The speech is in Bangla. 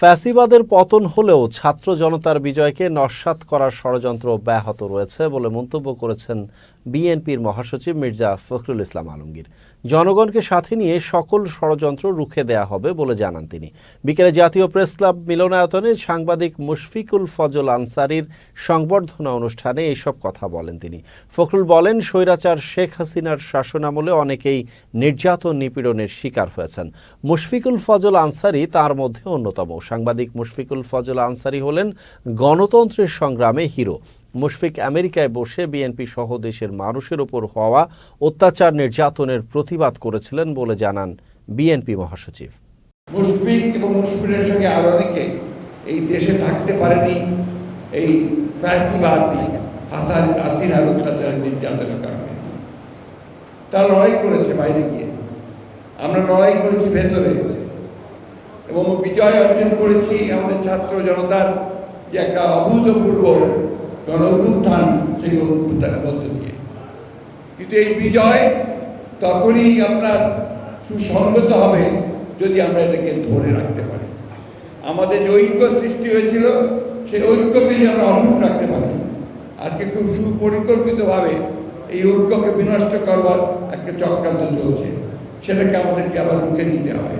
ফ্যাসিবাদের পতন হলেও ছাত্র জনতার বিজয়কে নস্যাৎ করার ষড়যন্ত্র ব্যাহত রয়েছে বলে মন্তব্য করেছেন বিএনপির মহাসচিব মির্জা ফখরুল ইসলাম আলমগীর। জনগণকে সাথে নিয়ে সকল ষড়যন্ত্র রুখে দেয়া হবে বলে জানান তিনি। বিকেলে জাতীয় প্রেস ক্লাব মিলনায়তনে সাংবাদিক মুশফিকুল ফজল আনসারির সংবর্ধনা অনুষ্ঠানে এইসব কথা বলেন তিনি। ফখরুল বলেন, স্বৈরাচার শেখ হাসিনার শাসনামলে অনেকেই নির্যাতন নিপীড়নের শিকার হয়েছেন। মুশফিকুল ফজল আনসারি তার মধ্যে অন্যতম। সাংবাদিক মুশফিকুল ফজল আনসারি হলেন গণতন্ত্রের সংগ্রামে হিরো। মুশফিক আমেরিকায় বসে বিএনপি সহ দেশের মানুষের ওপর হওয়া অত্যাচার নির্যাতনের প্রতিবাদ করেছিলেন বলে জানান বিএনপি মহাসচিব। মুশফিক এবং মুশফিরের সঙ্গে আরও অনেকে এই দেশে থাকতে পারেনি, এই ফ্যাসিবাদী হাসান হাসিনার অত্যাচারের নির্যাতনের কারণে। তারা লড়াই করেছে বাইরে গিয়ে। আমরা লড়াই করেছি ভেতরে। এবং বিজয় অর্জন করেছি আমাদের ছাত্র জনতার যে একটা অভূতপূর্ব গণ সেই গণ মধ্য দিয়ে। কিন্তু এই বিজয় তখনই আপনার সুসংগত হবে যদি আমরা এটাকে ধরে রাখতে পারি। আমাদের যে ঐক্য সৃষ্টি হয়েছিল, সেই ঐক্যকে যদি আমরা অটুট রাখতে পারি, আজকে খুব সুপরিকল্পিতভাবে এই ঐক্যকে বিনষ্ট করবার একটা চক্রান্ত চলছে। সেটাকে আমাদেরকে আবার মুখে দিতে হবে।